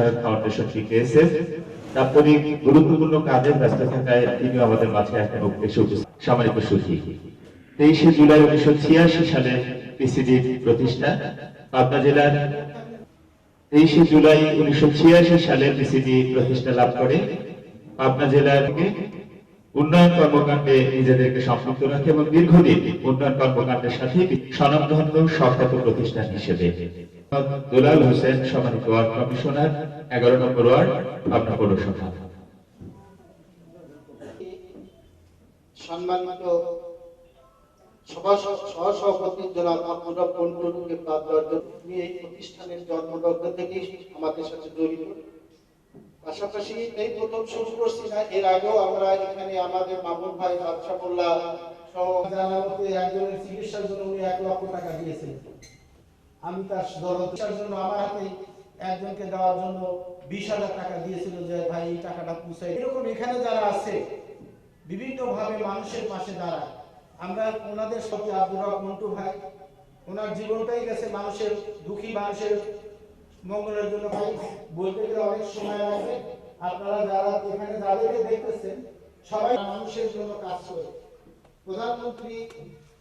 সহায়ক foundation PKSF দাপ্তরিক গুরুত্বপূর্ণ ব্যস্ত থাকায় তিনিও আমাদের মাঝে এখন এসে সম্মানিত সুখী তেইশে জুলাই উনিশশো ছিয়াশি সালে পিসিডির প্রতিষ্ঠা, পাবনা জেলার। তেইশে জুলাই উনিশশো ছিয়াশি সালে পিসিডি প্রতিষ্ঠা লাভ করে, পাবনা উন্নয়ন কর্মকাণ্ডে নিজেদেরকে সম্পৃক্ত রাখে এবং দীর্ঘদিন উন্নয়ন কর্মকাণ্ডের সাথে স্বনামধন্য সখ্যাত প্রতিষ্ঠান হিসেবে দুলাল হোসেন সম্মানিত ওয়ার্ড কমিশনার এগারো নম্বর ওয়ার্ড পাবনা পৌরসভা। সম্মানিত সহসভাপতি জনাব আব্দুর পন্টুকে বাদ দেওয়ার জন্য এই প্রতিষ্ঠানের জন্মলগ্ন থেকেই আমাদের সাথে জড়িত। পাশাপাশি এই প্রথম শুরু করছি না এর আগেও আমরা এখানে আমাদের মামুন ভাই বাদশাহুল্লাহ সহ জানা মতে একজনের চিকিৎসার জন্য উনি এক লক্ষ টাকা দিয়েছেন। আমি তার দরদার জন্য, আমার হাতে একজনকে দেওয়ার জন্য বিশ হাজার টাকা দিয়েছিল যে, ভাই, এই টাকাটা পুষাই এরকম এখানে যারা আছে বিভিন্ন ভাবে মানুষের পাশে দাঁড়ায়। আমরা ওনাদের সাথে আব্দুর রব মন্টু ভাই, ওনার জীবনটাই গেছে মানুষের দুঃখী, মানুষের মঙ্গলের জন্য। ভাই, বলতে গেলে অনেক সময় লাগবে আপনারা যারা এখানে যাদেরকে দেখতেছেন, সবাই মানুষের জন্য কাজ করে। প্রধানমন্ত্রী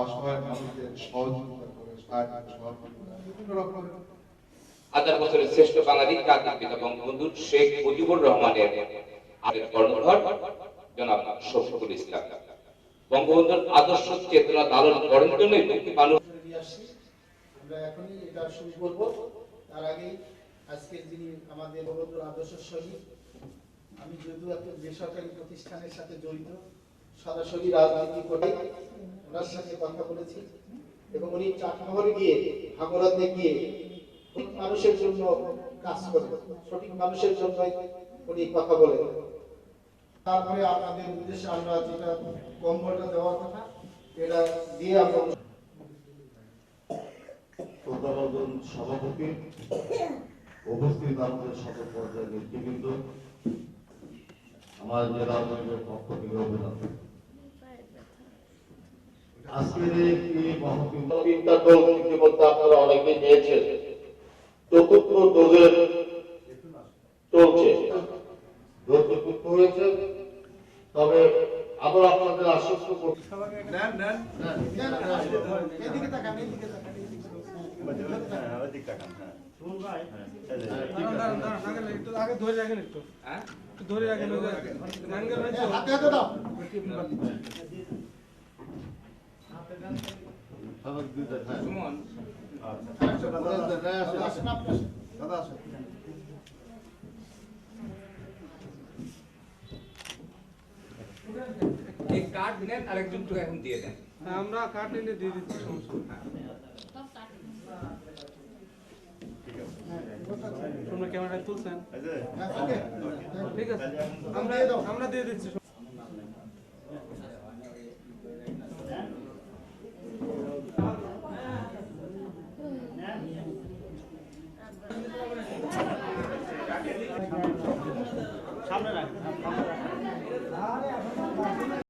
অসহায় মানুষদের করে সাহায্য সহযোগিতা হাজার বছরের শ্রেষ্ঠ বাঙালি জাতির পিতা বঙ্গবন্ধু শেখ মুজিবুর রহমানের আরেক কর্ণধর জনাব শফিকুল ইসলাম। বঙ্গবন্ধুর আদর্শ চেতনা লালন করার জন্যই দুঃখী মানুষ আমরা এখনই এটা শুরু করব। তার আগে আজকে যিনি আমাদের বঙ্গবন্ধু আদর্শ শহীদ, আমি যদিও একটা বেসরকারি প্রতিষ্ঠানের সাথে জড়িত সরাসরি রাজনীতি করে ওনার সাথে কথা বলেছি এবং উনি চাটমহরে গিয়ে ভাগরতে গিয়ে মানুষের জন্য কাজ করে সঠিক মানুষের জন্য উনি কথা বলেন। তারপরে আপনাদের উদ্দেশ্যে আমরা যেটা কম্বলটা দেওয়ার কথা, এটা দিয়ে আমরা সভাপতি, উপস্থিত আমাদের সকল পর্যায়ের নেতৃবৃন্দ, আমার জেলা পক্ষ থেকে অভিনন্দন। আজকের এই তিনটা ডোজ ইতিমধ্যে আপনারা অনেকে নিয়েছেন চতুর্থ ডোজের চলছে হয়েছে তবে আপনাদের আশ্বস্ত করছি তাকান এদিকে হাতে হাতে দাও আসেন। এই কার্ড নেন আরেকজনকে এখন দিয়ে দেন। আমরা কার্ড এনে দিয়ে দিচ্ছি সমস্যা। তোমরা ক্যামেরায় তুলছেন? হ্যাঁ, ঠিক আছে। আমরা আমরা দিয়ে দিচ্ছি সামনে রাখ